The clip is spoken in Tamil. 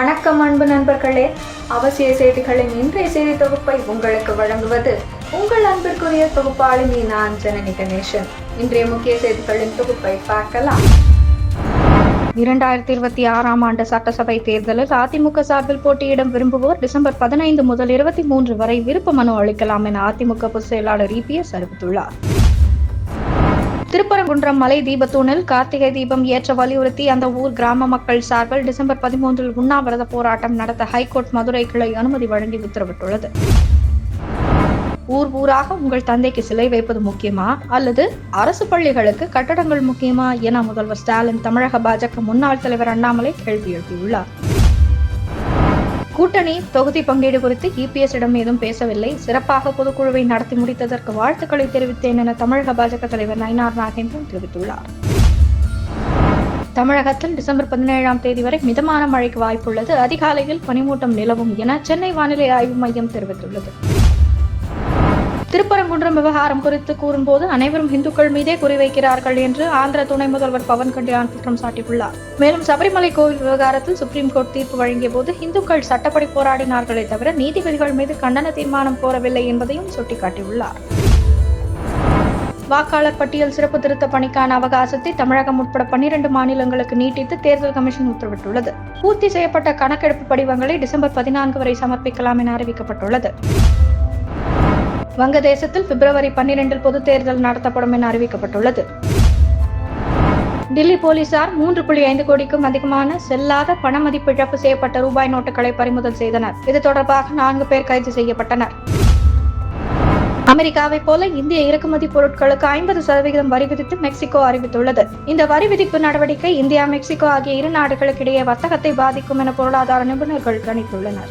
வணக்கம் அன்பு நண்பர்களே. அவசிய செய்திகளின் இன்றைய செய்தி தொகுப்பை உங்களுக்கு வழங்குவது உங்கள் அன்பிற்குரிய தொகுப்பாளினி நான் ஜனனி கணேசன். இன்றைய முக்கிய செய்திகளின் தொகுப்பை பார்க்கலாம். இரண்டாயிரத்தி இருபத்தி ஆறாம் ஆண்டு சட்டசபை தேர்தலில் அதிமுக சார்பில் போட்டியிட விரும்புவோர் டிசம்பர் பதினைந்து முதல் இருபத்தி மூன்று வரை விருப்ப மனு அளிக்கலாம் என அதிமுக பொதுச் செயலாளர் இபிஎஸ் அறிவித்துள்ளார். திருப்பரங்குன்றம் மலை தீபத்தூணில் கார்த்திகை தீபம் ஏற்ற வலியுறுத்தி அந்த ஊர் கிராம மக்கள் சார்பில் டிசம்பர் பதிமூன்றில் உண்ணாவிரத போராட்டம் நடத்த ஹைகோர்ட் மதுரை கிளை அனுமதி வழங்கி உத்தரவிட்டுள்ளது. ஊர் ஊராக உங்கள் தந்தைக்கு சிலை வைப்பது முக்கியமா? அல்லது அரசு பள்ளிகளுக்கு கட்டடங்கள் முக்கியமா? என முதல்வர் ஸ்டாலின் தமிழக பாஜக முன்னாள் தலைவர் அண்ணாமலை கேள்வி எழுப்பியுள்ளார். கூட்டணி தொகுதி பங்கீடு குறித்து இபிஎஸ் இடம் ஏதும் பேசவில்லை. சிறப்பாக பொதுக்குழுவை நடத்தி முடித்ததற்கு வாழ்த்துக்களை தெரிவித்தேன் என தமிழக பாஜக தலைவர் நயினார் நாகேந்திரன் தெரிவித்துள்ளார். தமிழகத்தில் டிசம்பர் பதினேழாம் தேதி வரை மிதமான மழைக்கு வாய்ப்புள்ளது. அதிகாலையில் பனிமூட்டம் நிலவும் என சென்னை வானிலை ஆய்வு மையம் தெரிவித்துள்ளது. திருப்பரங்குன்றம் விவகாரம் குறித்து கூறும்போது அனைவரும் இந்துக்கள் மீதே குறிவைக்கிறார்கள் என்று ஆந்திர துணை முதல்வர் பவன் கல்யாண் குற்றம் சாட்டியுள்ளார். மேலும் சபரிமலை கோவில் விவகாரத்தில் சுப்ரீம் கோர்ட் தீர்ப்பு வழங்கிய போது இந்துக்கள் சட்டப்படி போராடினார்களே தவிர நீதிபதிகள் மீது கண்டன தீர்மானம் கோரவில்லை என்பதையும் சுட்டிக்காட்டியுள்ளார். வாக்காளர் பட்டியல் சிறப்பு திருத்த பணிக்கான அவகாசத்தை தமிழகம் உட்பட பன்னிரண்டு மாநிலங்களுக்கு நீட்டித்து தேர்தல் கமிஷன் உத்தரவிட்டுள்ளது. பூர்த்தி செய்யப்பட்ட கணக்கெடுப்பு படிவங்களை டிசம்பர் பதினான்கு வரை சமர்ப்பிக்கலாம் என அறிவிக்கப்பட்டுள்ளது. வங்கதேசத்தில் பிப்ரவரி பன்னிரெண்டில் பொதுத் தேர்தல் நடத்தப்படும் என அறிவிக்கப்பட்டுள்ளது. டெல்லி போலீசார் மூன்று புள்ளி ஐந்து கோடிக்கும் அதிகமான செல்லாத பண மதிப்பிழப்பு செய்யப்பட்ட ரூபாய் நோட்டுகளை பறிமுதல் செய்தனர். இது தொடர்பாக நான்கு பேர் கைது செய்யப்பட்டனர். அமெரிக்காவைப் போல இந்திய இறக்குமதி பொருட்களுக்கு ஐம்பது சதவிகிதம் வரி விதித்து மெக்சிகோ அறிவித்துள்ளது. இந்த வரி விதிப்பு நடவடிக்கை இந்தியா மெக்சிகோ ஆகிய இரு நாடுகளுக்கிடையே வர்த்தகத்தை பாதிக்கும் என பொருளாதார நிபுணர்கள் கணித்துள்ளனர்.